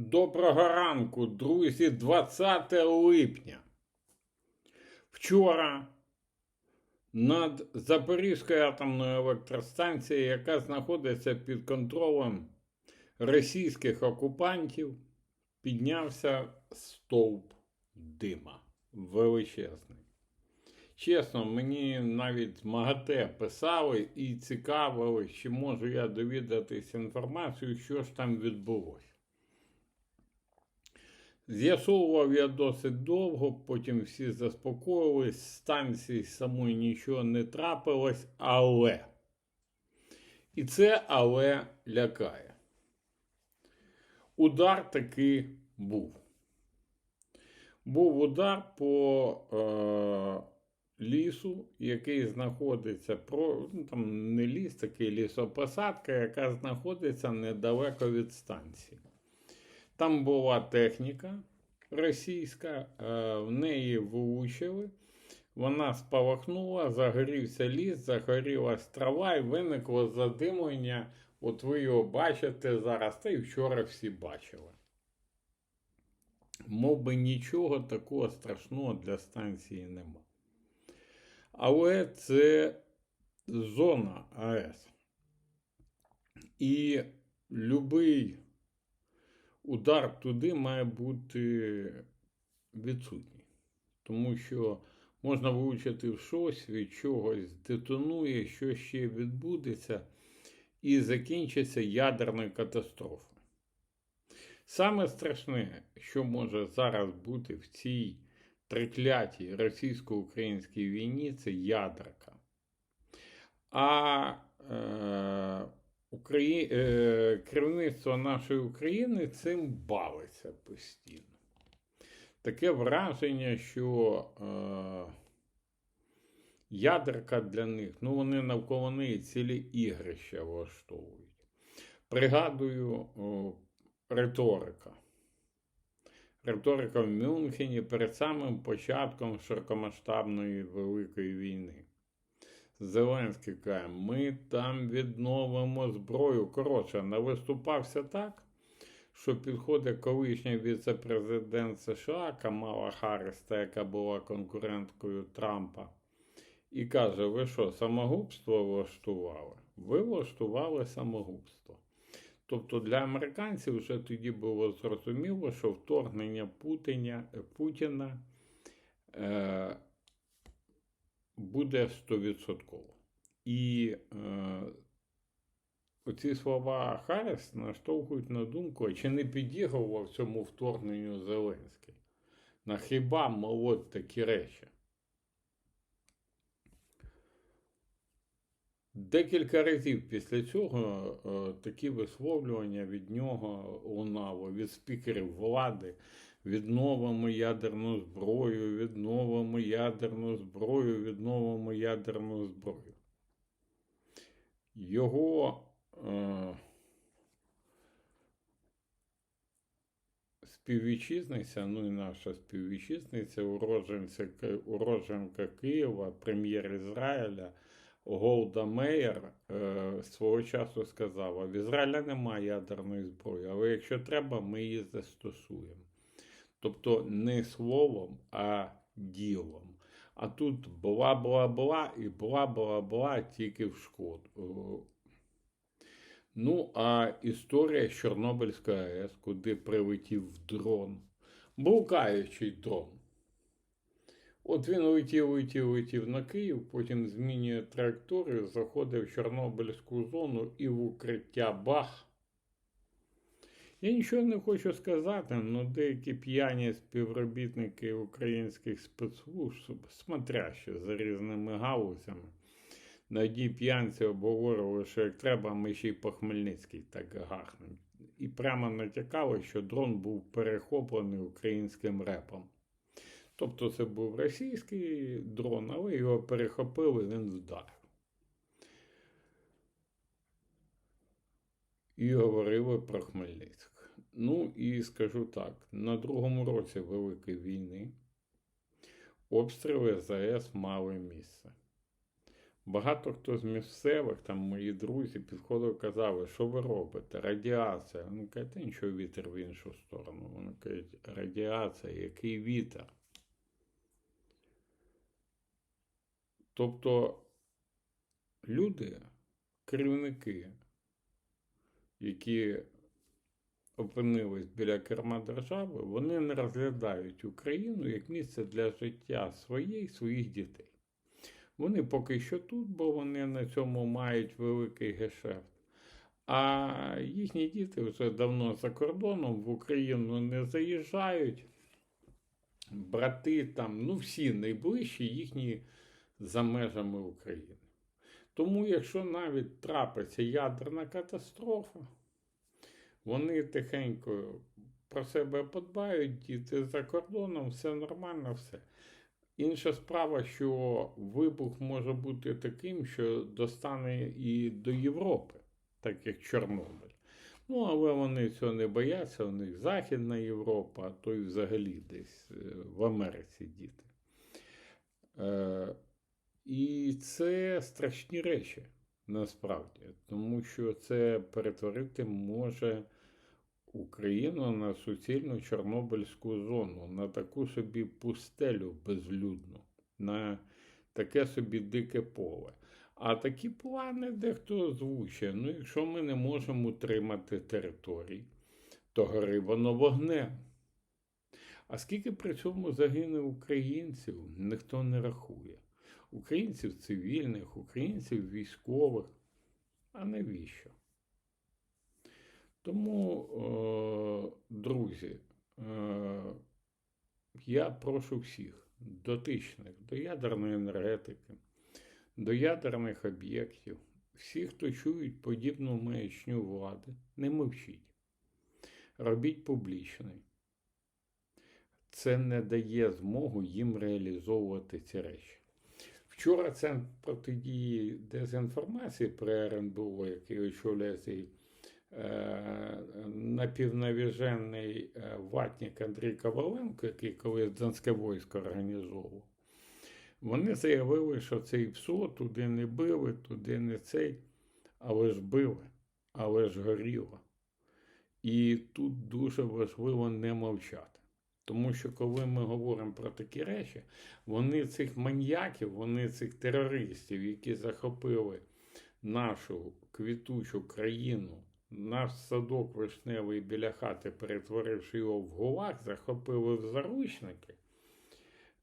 Доброго ранку, друзі, 20 липня. Вчора над Запорізькою атомною електростанцією, яка знаходиться під контролем російських окупантів, піднявся стовп дима величезний. Чесно, мені навіть МАГАТЕ писали і цікавили, чи можу я довідатись інформацію, що ж там відбулося. З'ясовував я досить довго, потім всі заспокоїлись, станції самої нічого не трапилось, але. І це але лякає. Удар таки був. Був удар по е, лісу, який знаходиться про, ну, там не ліс, такий лісопосадка, яка знаходиться недалеко від станції. Там була техніка російська, е, в неї влучили, вона спалахнула, загорівся ліс, загорілась трава і виникло задимлення. От ви його бачите зараз, та й вчора всі бачили. Мов би нічого такого страшного для станції нема. Але це зона АЕС. І любий удар туди має бути відсутній. Тому що можна влучити в щось, від чогось детонує, що ще відбудеться, і закінчиться ядерною катастрофою. Саме страшне, що може зараз бути в цій триклятій російсько-українській війні, це ядерка. А е, Украї... е, керівництво нашої України цим бавиться постійно. Таке враження, що е, ядерка для них, ну вони навколо неї цілі ігрища влаштовують. Пригадую о, риторика. Риторика в Мюнхені перед самим початком широкомасштабної Великої війни. Зеленський каже, ми там відновимо зброю. Коротше, навиступався так, що підходить колишній віце-президент США Камала Харріс, яка була конкуренткою Трампа, і каже: ви що, самогубство влаштували? Ви влаштували самогубство. Тобто для американців вже тоді було зрозуміло, що вторгнення Путіна, Путіна е, буде 100%. І е, оці слова Харріс наштовхують на думку, чи не підігрував цьому вторгненню Зеленський? На хіба молоть такі речі? Декілька разів після цього е, такі висловлювання від нього лунало, від спікерів влади, відновимо ядерну зброю, відновимо ядерну зброю, відновимо ядерну зброю. Його е, співвітчизниця, ну і наша співвітчизниця, уроженця, уроженка Києва, прем'єр Ізраїля. Голда Меєр е, свого часу сказала: в Ізраїля немає ядерної зброї, але якщо треба, ми її застосуємо. Тобто не словом, а ділом. А тут бла-бла-бла і бла-бла-бла тільки в шкоду. Ну, а історія з Чорнобильської АЕС, куди прилетів дрон, блукаючий дрон. От він летів, летів, летів на Київ, потім змінює траєкторію, заходить в Чорнобильську зону і в укриття бах. Я нічого не хочу сказати, але деякі п'яні співробітники українських спецслужб, смотрящі за різними галузями, на одній п'янці обговорювали, що як треба, ми ще й по Хмельницькій так гахнемо. І прямо натякали, що дрон був перехоплений українським репом. Тобто це був російський дрон, але його перехопили, він вдарив. І говорили про Хмельницьк. Ну і скажу так: на другому році Великої війни обстріли ЗАЕС мали місце. Багато хто з місцевих, там мої друзі, підходили казали, що ви робите? Радіація. Вони кажуть, «Та нічого вітер в іншу сторону. Вони кажуть, радіація, який вітер? Тобто люди, керівники, які опинились біля керма держави, вони не розглядають Україну як місце для життя своєї і своїх дітей. Вони поки що тут, бо вони на цьому мають великий гешефт. А їхні діти вже давно за кордоном в Україну не заїжджають. Брати там, ну всі найближчі їхні за межами України. Тому, якщо навіть трапиться ядерна катастрофа, вони тихенько про себе подбають, діти за кордоном, все нормально, все. Інша справа, що вибух може бути таким, що достане і до Європи, так як Чорнобиль. Ну, але вони цього не бояться, у них Західна Європа, а то й взагалі десь е, в Америці діти. І це страшні речі насправді, тому що це перетворити може Україну на суцільну Чорнобильську зону, на таку собі пустелю безлюдну, на таке собі дике поле. А такі плани дехто озвучує. Ну, якщо ми не можемо утримати територій, то гори воно вогнем. А скільки при цьому загине українців, ніхто не рахує. Українців цивільних, українців військових. А навіщо? Тому, е, друзі, е, я прошу всіх дотичних до ядерної енергетики, до ядерних об'єктів, всі, хто чують подібну маячню влади, не мовчіть. Робіть публічний. Це не дає змогу їм реалізовувати ці речі. Вчора Центр протидії дезінформації при РНБО, який очолює цей напівнавіжений е, ватник Андрій Коваленко, який колись Донське військо організовував, вони заявили, що цей ПСО туди не били, туди не цей, але ж били, але ж горіло. І тут дуже важливо не мовчати. Тому що коли ми говоримо про такі речі, вони цих маньяків, вони цих терористів, які захопили нашу квітучу країну, наш садок вишневий біля хати, перетворивши його в гулаг, захопили в заручники.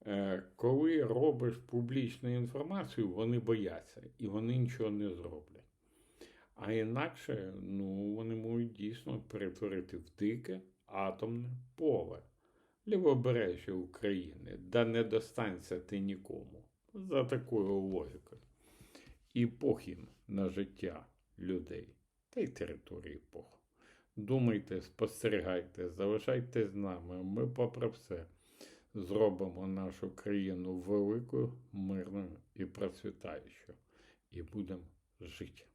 Е, Коли робиш публічну інформацію, вони бояться і вони нічого не зроблять. А інакше ну, вони можуть дійсно перетворити в дике атомне поле лівобережжя України, да не достанься ти нікому. За такою логікою. І похін на життя людей та й території пох. Думайте, спостерігайте, залишайтесь з нами. Ми, попри все, зробимо нашу країну великою, мирною і процвітаючою. І будемо жити.